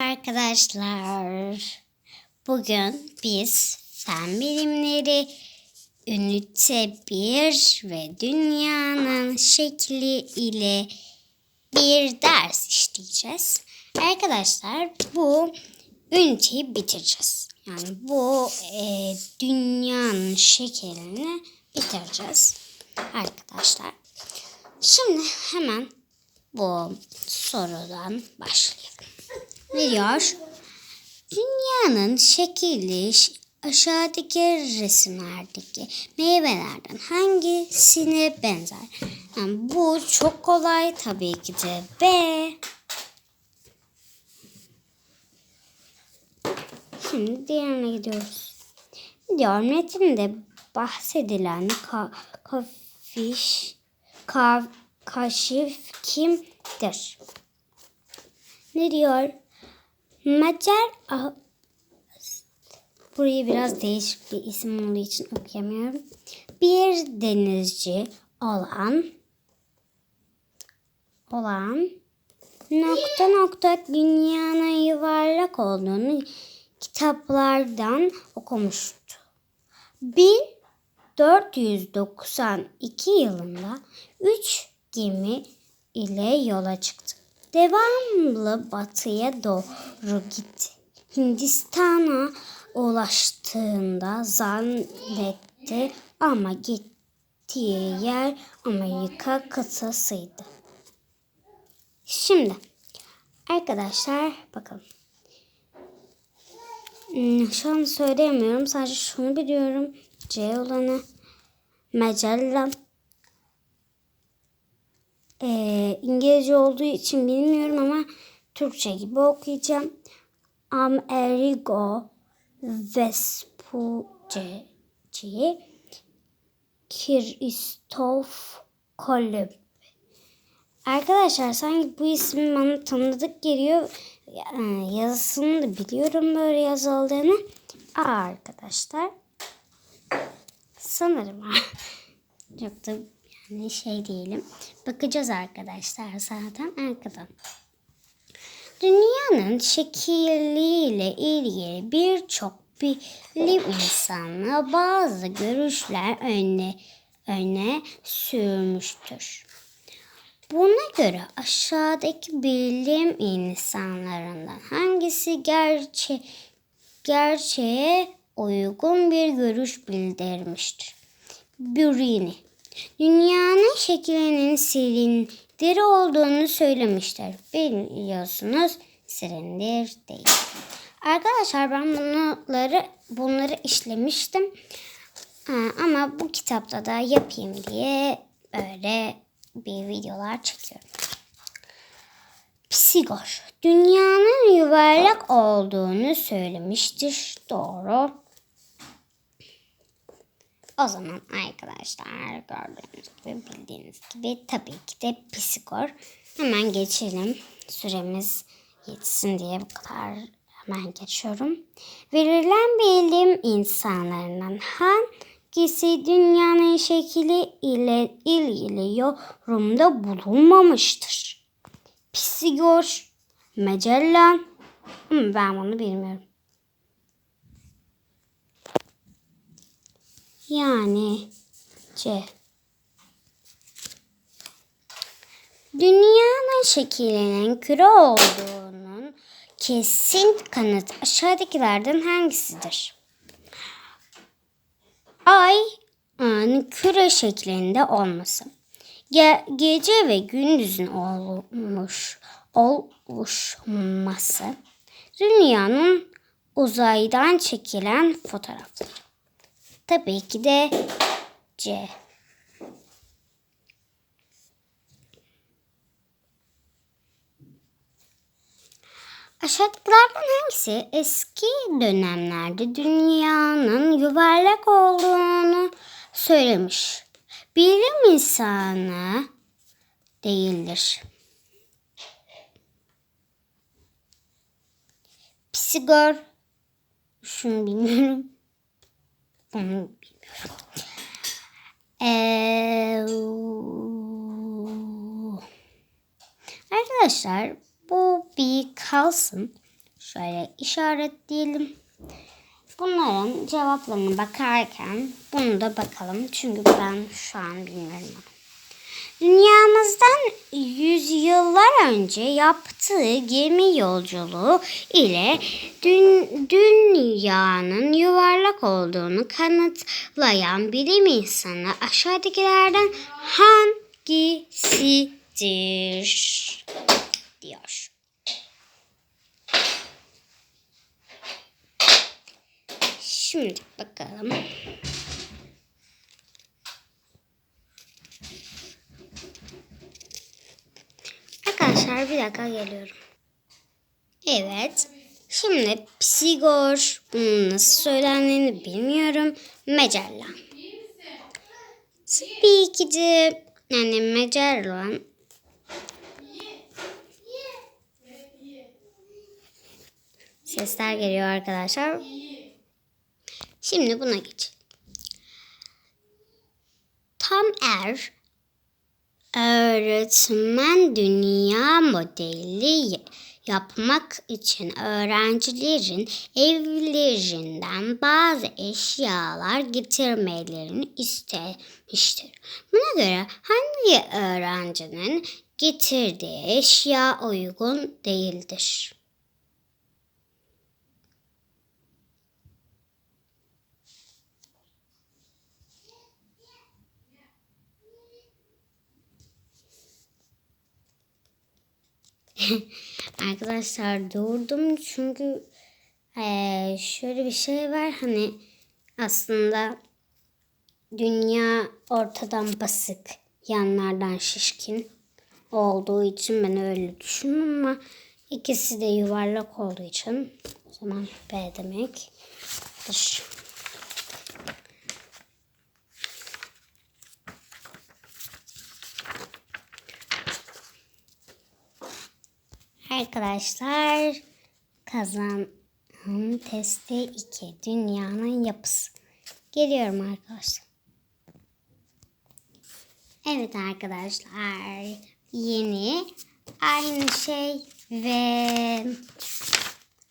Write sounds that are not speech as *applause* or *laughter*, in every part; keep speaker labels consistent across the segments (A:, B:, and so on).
A: Arkadaşlar, bugün biz fen bilimleri ünite 1 ve dünyanın şekli ile bir ders işleyeceğiz. Arkadaşlar bu üniteyi bitireceğiz. Yani bu e, dünyanın şeklini bitireceğiz arkadaşlar. Şimdi hemen bu sorudan başlayalım. Ne diyor? Dünyanın şekli ş- aşağıdaki resimlerdeki meyvelerden hangisine benzer? Yani bu çok kolay tabii ki de B. Şimdi diğerine gidiyoruz. Diyor? Metinde bahsedilen ka kafiş, kav kaşif kimdir? Ne diyor? Macar ah- Burayı biraz değişik bir isim olduğu için okuyamıyorum. Bir denizci olan olan nokta nokta dünyanın yuvarlak olduğunu kitaplardan okumuştu. 1492 yılında 3 gemi ile yola çıktı. Devamlı batıya doğru gitti. Hindistan'a ulaştığında zannetti ama gittiği yer Amerika kıtasıydı. Şimdi arkadaşlar bakalım. Hmm, Şu an söyleyemiyorum. Sadece şunu biliyorum. C olanı Magellan. Ee, İngilizce olduğu için bilmiyorum ama Türkçe gibi okuyacağım. Amerigo Vespucci Kristof Kolumb. Arkadaşlar sanki bu isim bana tanıdık geliyor. Yani yazısını da biliyorum böyle yazıldığını. Aa, arkadaşlar. Sanırım. *laughs* Çok da şey diyelim. Bakacağız arkadaşlar zaten arkadan. Dünyanın şekilleriyle ilgili birçok bilim insanı bazı görüşler öne, öne sürmüştür. Buna göre aşağıdaki bilim insanlarından hangisi gerçe gerçeğe uygun bir görüş bildirmiştir? Burini. Dünyanın şeklinin silindir olduğunu söylemiştir. Biliyorsunuz silindir değil. Arkadaşlar ben bunları bunları işlemiştim. Ha, ama bu kitapta da yapayım diye böyle bir videolar çekiyorum. Pisagor dünyanın yuvarlak olduğunu söylemiştir. Doğru. O zaman arkadaşlar gördüğünüz gibi bildiğiniz gibi tabii ki de Pisagor. Hemen geçelim. Süremiz yetsin diye bu kadar hemen geçiyorum. Verilen bilim insanlarından hangisi dünyanın şekli ile ilgili yorumda bulunmamıştır? Pisagor, Magellan, Hmm, ben bunu bilmiyorum. Yani C. Dünyanın şeklinin küre olduğunun kesin kanıt aşağıdakilerden hangisidir? Ay an küre şeklinde olması. Ge- gece ve gündüzün olmuş oluşması. Dünyanın uzaydan çekilen fotoğrafları. Tabii ki de C. Aşağıdakilerden hangisi eski dönemlerde dünyanın yuvarlak olduğunu söylemiş? Bilim insanı değildir. Pisagor şunu bilmiyorum. Bunu bilmiyorum. Ee, arkadaşlar bu bir kalsın. şöyle işaretleyelim. Bunların cevaplarına bakarken bunu da bakalım. Çünkü ben şu an bilmiyorum. Dünyamızdan yüzyıllar önce yaptığı gemi yolculuğu ile dün, dünyanın yuvarlak olduğunu kanıtlayan bilim insanı aşağıdakilerden hangisidir? diyor. Şimdi bakalım. Arkadaşlar bir dakika geliyorum. Evet. Şimdi Psigor bunun nasıl söylendiğini bilmiyorum. Mecella. Tabii ki de yani Magellan Sesler geliyor arkadaşlar. Şimdi buna geç. Tam er öğretmen dünya modeli yapmak için öğrencilerin evlerinden bazı eşyalar getirmelerini istemiştir. Buna göre hangi öğrencinin getirdiği eşya uygun değildir? *laughs* Arkadaşlar durdum çünkü eee, şöyle bir şey var hani aslında dünya ortadan basık yanlardan şişkin olduğu için ben öyle düşündüm ama ikisi de yuvarlak olduğu için o zaman B demek. Dış. Arkadaşlar kazan testi 2 dünyanın yapısı. Geliyorum arkadaşlar. Evet arkadaşlar yeni aynı şey ve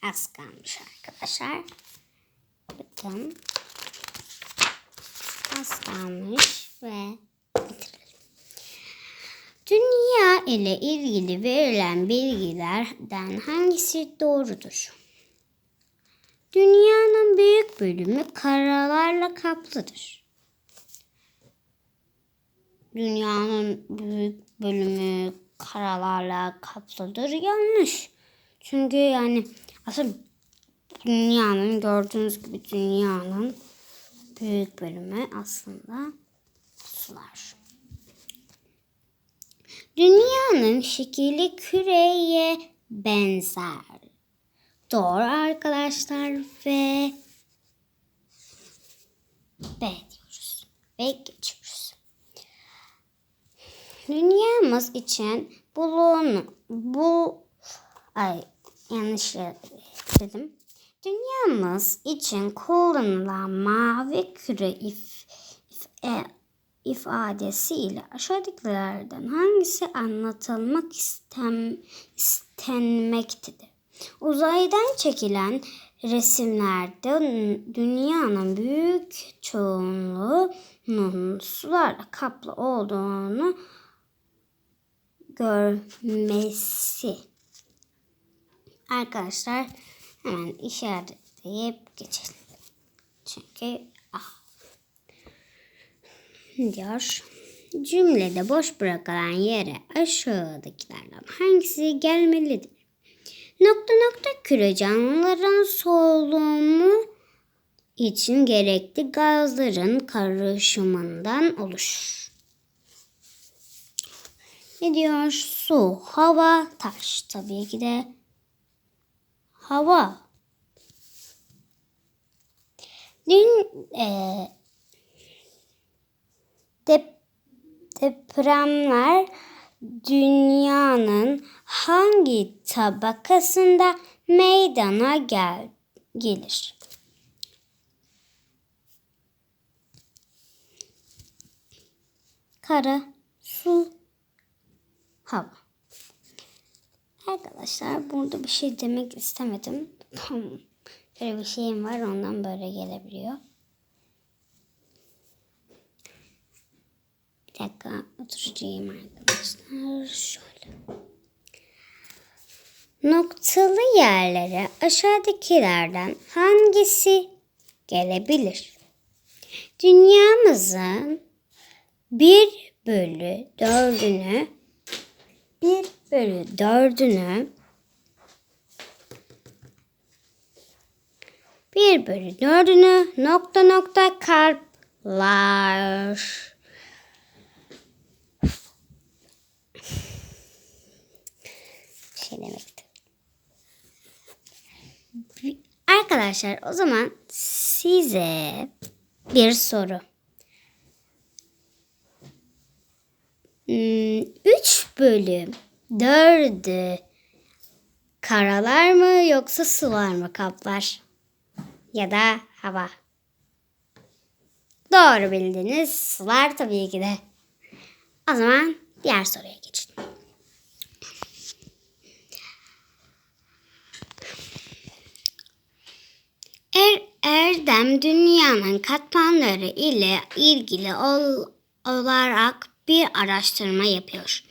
A: az kalmış arkadaşlar. Bakın az kalmış ve. Dünya ile ilgili verilen bilgilerden hangisi doğrudur? Dünyanın büyük bölümü karalarla kaplıdır. Dünyanın büyük bölümü karalarla kaplıdır. Yanlış. Çünkü yani aslında dünyanın gördüğünüz gibi dünyanın büyük bölümü aslında sular. Dünyanın şekli küreye benzer. Doğru arkadaşlar ve B diyoruz ve geçiyoruz. Dünyamız için bulun bu ay yanlış dedim. Dünyamız için kullanılan mavi küre if, if, e, ifadesiyle aşağıdakilerden hangisi anlatılmak istem, istenmektedir? Uzaydan çekilen resimlerde dünyanın büyük çoğunluğunun sularla kaplı olduğunu görmesi. Arkadaşlar hemen işaretleyip geçelim. Çünkü diyor. Cümlede boş bırakılan yere aşağıdakilerden hangisi gelmelidir? Nokta nokta küre canlıların solumu için gerekli gazların karışımından oluşur. Ne diyor? Su, hava, taş. Tabii ki de hava. Dün e, dep depremler dünyanın hangi tabakasında meydana gel gelir? Kara, su, hava. Arkadaşlar burada bir şey demek istemedim. Böyle bir şeyim var ondan böyle gelebiliyor. Bir dakika oturacağım arkadaşlar. Şöyle. Noktalı yerlere aşağıdakilerden hangisi gelebilir? Dünyamızın bir bölü dördünü bir bölü dördünü bir bölü dördünü nokta nokta kalplar. Bir şey demekti. Arkadaşlar o zaman size bir soru. 3 bölü 4'ü karalar mı yoksa sular mı kaplar? Ya da hava. Doğru bildiniz. Sular tabii ki de. O zaman diğer soruya geçin. Er, Erdem dünyanın katmanları ile ilgili ol, olarak bir araştırma yapıyor.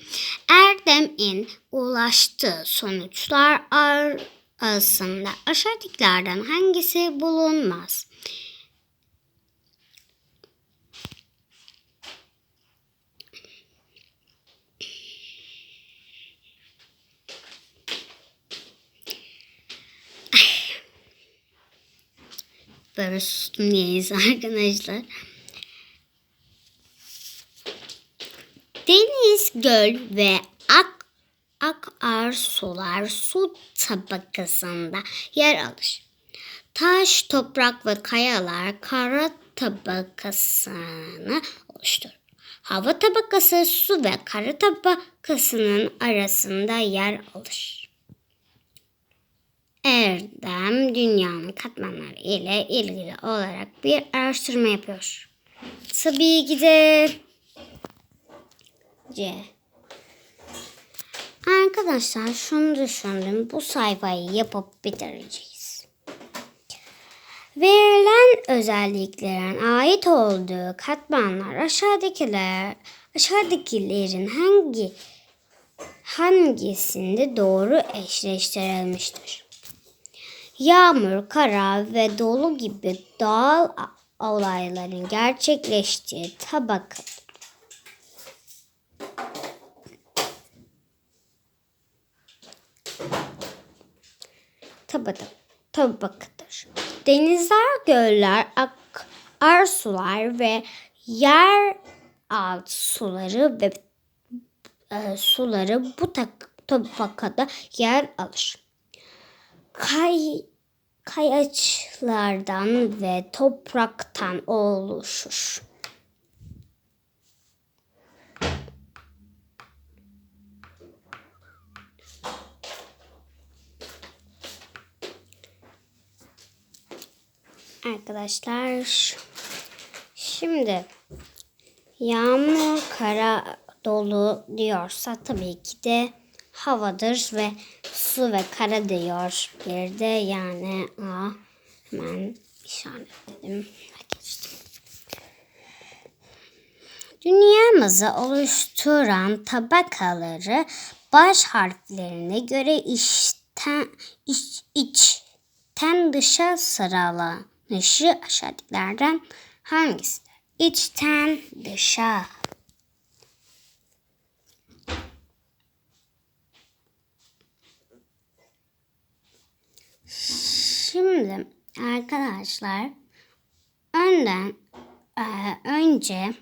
A: Erdem'in ulaştığı sonuçlar arasında aşağıdakilerden hangisi bulunmaz? Böyle sustum diyeyiz *laughs* arkadaşlar. Deniz, göl ve ak akar sular su tabakasında yer alır. Taş, toprak ve kayalar kara tabakasını oluşturur. Hava tabakası su ve kara tabakasının arasında yer alır. Erdem dünyanın katmanları ile ilgili olarak bir araştırma yapıyor. Tabii ki de C. Arkadaşlar şunu düşündüm. Bu sayfayı yapıp bitireceğiz. Verilen özelliklerin ait olduğu katmanlar aşağıdakiler aşağıdakilerin hangi hangisinde doğru eşleştirilmiştir? Yağmur, kara ve dolu gibi doğal olayların gerçekleştiği tabaka tabaka, tabakadır. Denizler, göller, akarsular ve yer alt suları ve e, suları bu tabakada yer alır. Kay, kayaçlardan ve topraktan oluşur. Arkadaşlar şimdi yağmur, kara, dolu diyorsa tabii ki de havadır ve su ve kara diyor. Bir de yani A hemen işaretledim. Geçtim. Dünyamızı oluşturan tabakaları baş harflerine göre içten, iç, içten dışa sıralanışı aşağıdakilerden hangisidir? İçten dışa. Şimdi arkadaşlar önden e, önce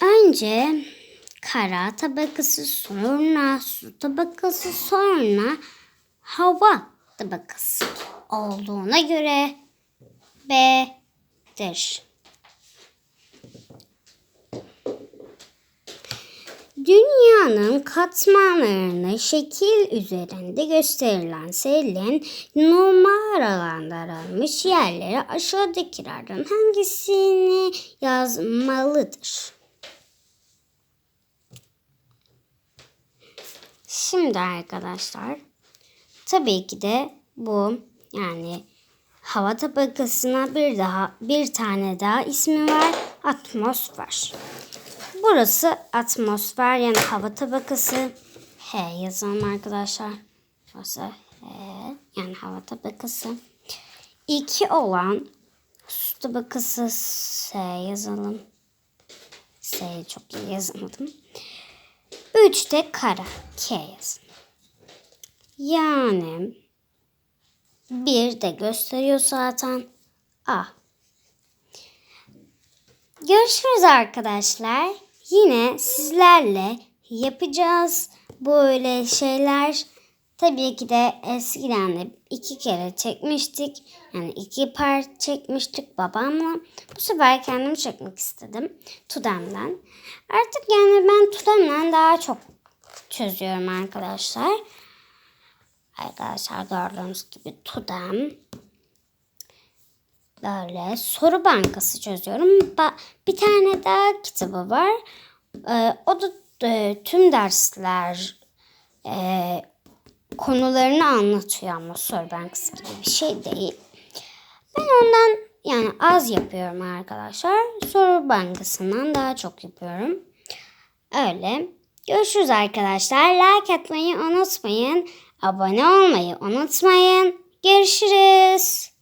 A: önce kara tabakası sonra su tabakası sonra hava tabakası olduğuna göre B'dir. Dünyanın katmanlarını şekil üzerinde gösterilen selin numaralandırılmış yerlere aşağıdakilerden hangisini yazmalıdır? Şimdi arkadaşlar tabii ki de bu yani hava tabakasına bir daha bir tane daha ismi var atmosfer. Burası atmosfer yani hava tabakası. H yazalım arkadaşlar. Burası H yani hava tabakası. İki olan su tabakası S yazalım. S çok iyi yazamadım. Üç de kara K yazın. Yani bir de gösteriyor zaten A. Görüşürüz arkadaşlar. Yine sizlerle yapacağız böyle şeyler. Tabii ki de eskiden de iki kere çekmiştik. Yani iki part çekmiştik babamla. Bu sefer kendim çekmek istedim Tudem'den. Artık yani ben Tudem'den daha çok çözüyorum arkadaşlar. Arkadaşlar gördüğünüz gibi Tudem böyle soru bankası çözüyorum. Ba- Bir tane daha kitabı var. Ee, o da e, tüm dersler e, konularını anlatıyor ama soru bankası gibi bir şey değil. Ben ondan yani az yapıyorum arkadaşlar. Soru bankasından daha çok yapıyorum. Öyle. Görüşürüz arkadaşlar. Like atmayı unutmayın. Abone olmayı unutmayın. Görüşürüz.